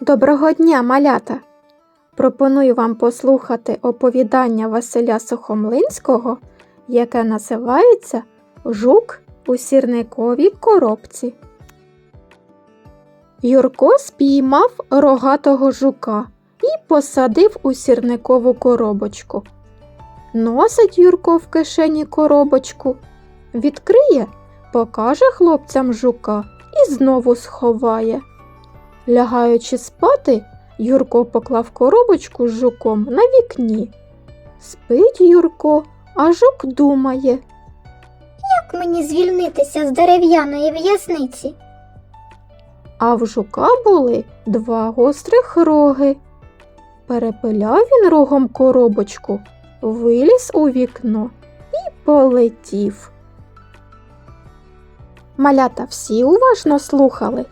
Доброго дня, малята! Пропоную вам послухати оповідання Василя Сухомлинського, яке називається Жук у сірниковій коробці. Юрко спіймав рогатого жука і посадив у сірникову коробочку. Носить Юрко в кишені коробочку, відкриє, покаже хлопцям жука і знову сховає. Лягаючи спати, Юрко поклав коробочку з жуком на вікні. Спить Юрко, а жук думає. Як мені звільнитися з дерев'яної в'язниці? А в жука були два гострих роги. Перепиляв він рогом коробочку, виліз у вікно і полетів. Малята всі уважно слухали.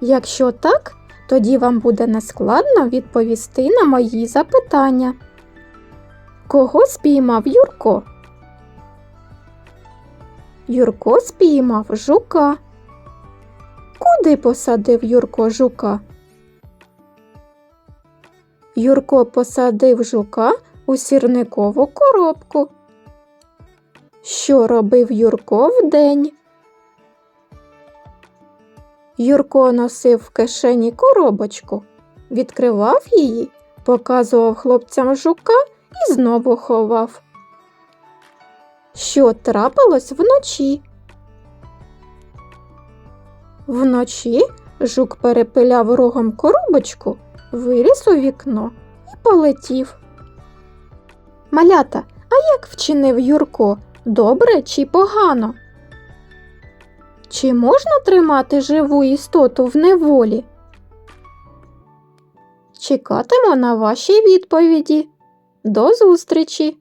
Якщо так, тоді вам буде нескладно відповісти на мої запитання. Кого спіймав Юрко? Юрко спіймав жука. Куди посадив Юрко жука? Юрко посадив жука у сірникову коробку. Що робив Юрко вдень? Юрко носив в кишені коробочку, відкривав її, показував хлопцям жука і знову ховав. Що трапилось вночі? Вночі жук перепиляв рогом коробочку, виліз у вікно і полетів. Малята, а як вчинив Юрко? Добре чи погано? Чи можна тримати живу істоту в неволі? Чекатиму на ваші відповіді. До зустрічі!